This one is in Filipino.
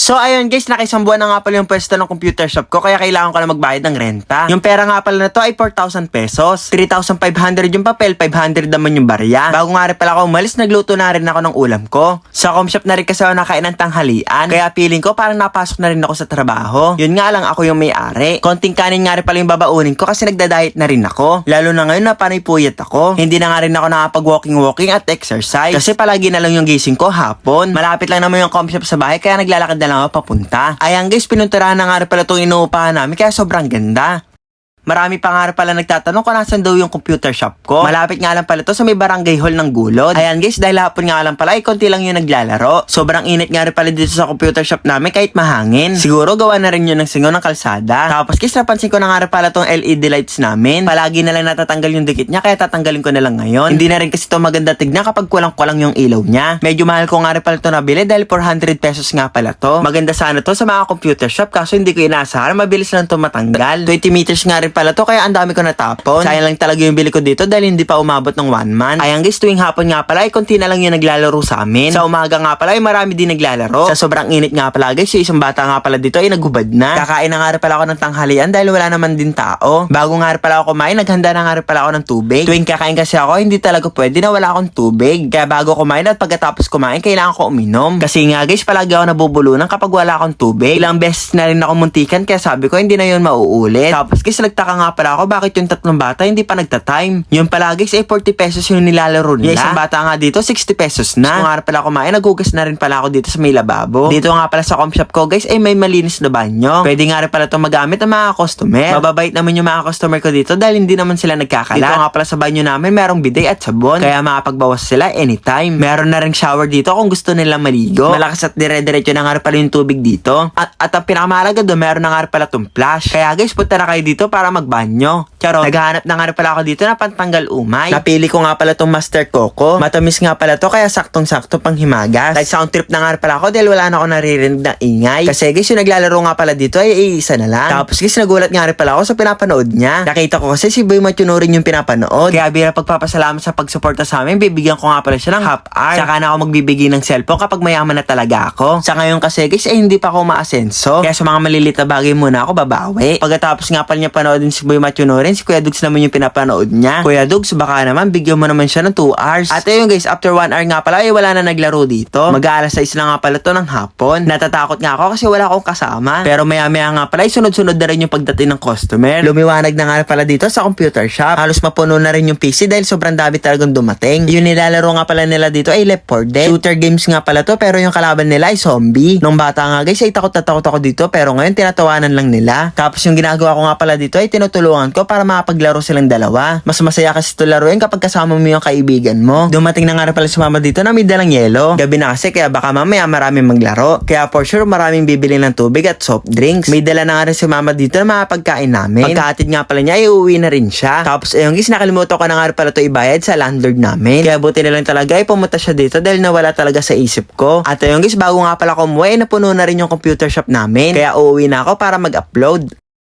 So ayun guys, nakisang buwan na nga pala yung pwesto ng computer shop ko kaya kailangan ko na magbayad ng renta. Yung pera nga pala na to ay 4,000 pesos. 3,500 yung papel, 500 naman yung barya. Bago nga rin pala ako umalis, nagluto na rin ako ng ulam ko. Sa com shop na rin kasi ako nakain ng tanghalian. Kaya feeling ko parang napasok na rin ako sa trabaho. Yun nga lang ako yung may-ari. Konting kanin nga rin pala yung babaunin ko kasi nagda-diet na rin ako. Lalo na ngayon na panay ako. Hindi na nga rin ako nakapag-walking-walking at exercise. Kasi palagi na lang yung gising ko hapon. Malapit lang naman yung com shop sa bahay kaya naglalakad na ako papunta. Ayan guys, pinunturahan na nga pala itong inuupahan namin kaya sobrang ganda. Marami pa nga pala nagtatanong kung nasan daw yung computer shop ko. Malapit nga lang pala to sa may barangay hall ng gulod. Ayan guys, dahil hapon nga lang pala, ay konti lang yung naglalaro. Sobrang init nga rin pala dito sa computer shop namin kahit mahangin. Siguro gawa na rin yun ng singaw ng kalsada. Tapos guys, napansin ko na nga rin pala tong LED lights namin. Palagi na lang natatanggal yung dikit niya kaya tatanggalin ko na lang ngayon. Hindi na rin kasi to maganda tignan kapag kulang-kulang yung ilaw niya. Medyo mahal ko nga rin pala to nabili dahil 400 pesos nga pala to. Maganda sana to sa mga computer shop kaso hindi ko inaasahan. Mabilis lang to matanggal. 20 meters nga rin pala to kaya ang dami ko natapon. Sayang lang talaga yung bili ko dito dahil hindi pa umabot ng one man. Ayan guys, tuwing hapon nga pala ay konti na lang yung naglalaro sa amin. Sa umaga nga pala ay marami din naglalaro. Sa sobrang init nga pala guys, yung isang bata nga pala dito ay naghubad na. Kakain na nga rin pala ako ng tanghalian dahil wala naman din tao. Bago nga rin pala ako kumain, naghanda na nga rin pala ako ng tubig. Tuwing kakain kasi ako, hindi talaga pwede na wala akong tubig. Kaya bago kumain at pagkatapos kumain, kailangan ko uminom. Kasi nga guys, palagi ako nabubulunan kapag wala akong tubig. Ilang beses na rin ako muntikan kaya sabi ko hindi na yun mauulit. Tapos guys, nagtaka nga pala ako bakit yung tatlong bata hindi pa nagta-time. Yung pala guys, ay 40 pesos yung nilalaro nila. Yung isang bata nga dito, 60 pesos na. Kung nga rin pala kumain, nagugas na rin pala ako dito sa may lababo. Dito nga pala sa com shop ko guys, ay may malinis na banyo. Pwede nga rin pala itong magamit ng mga customer. Mababait naman yung mga customer ko dito dahil hindi naman sila nagkakalat. Dito nga pala sa banyo namin, merong bidet at sabon. Kaya makapagbawas sila anytime. Meron na ring shower dito kung gusto nila maligo. Malakas at dire-diretso na nga rin pala yung tubig dito. At, at ang pinakamahalaga doon, meron na nga rin pala itong flash. Kaya guys, punta na kayo dito para magbanyo. Charo, naghahanap na nga rin pala ako dito na pantanggal umay. Napili ko nga pala itong Master Coco. Matamis nga pala to kaya saktong-sakto pang himagas. Like sound trip na nga pala ako dahil wala na ako naririnig ng ingay. Kasi guys, yung naglalaro nga pala dito ay iisa na lang. Tapos guys, nagulat nga rin pala ako sa pinapanood niya. Nakita ko kasi si Boy Machuno rin yung pinapanood. Kaya bira pagpapasalamat sa pagsuporta sa amin, bibigyan ko nga pala siya ng half hour. Saka na ako magbibigay ng cellphone kapag mayaman na talaga ako. Sa ngayon kasi guys, ay hindi pa ako maasenso. Kaya sa mga malilit na bagay muna ako babawi. Pagkatapos nga pala niya panoodin si Boy Machuno rin, si Kuya Dugs naman yung pinapanood niya. Kuya Dugs, baka naman bigyan mo naman siya ng 2 hours. At ayun guys, after 1 hour nga pala, ay wala na naglaro dito. Mag-aalas 6 na nga pala to ng hapon. Natatakot nga ako kasi wala akong kasama. Pero maya-maya nga pala, sunod-sunod na rin yung pagdating ng customer. Lumiwanag na nga pala dito sa computer shop. Halos mapuno na rin yung PC dahil sobrang dami talagang dumating. Yung nilalaro nga pala nila dito ay Left 4 Dead. Shooter games nga pala to pero yung kalaban nila ay zombie. Nung bata nga guys ay takot na takot ako dito pero ngayon tinatawanan lang nila. Tapos yung ginagawa ko nga pala dito ay tinutulungan ko para makapaglaro silang dalawa. Mas masaya kasi ito laruin kapag kasama mo yung kaibigan mo. Dumating na nga rin pala sumama dito na may dalang yelo. Gabi na kasi kaya baka mamaya maraming maglaro. Kaya for sure maraming bibili ng tubig at soft drinks. May dala na nga rin si mama dito na mga pagkain namin. Pagkaatid nga pala niya ay uuwi na rin siya. Tapos ayun guys nakalimutan ko na nga rin pala to ibayad sa landlord namin. Kaya buti na lang talaga ay pumunta siya dito dahil nawala talaga sa isip ko. At ayun guys bago nga pala kumuha ay napuno na rin yung computer shop namin. Kaya uuwi na ako para mag-upload.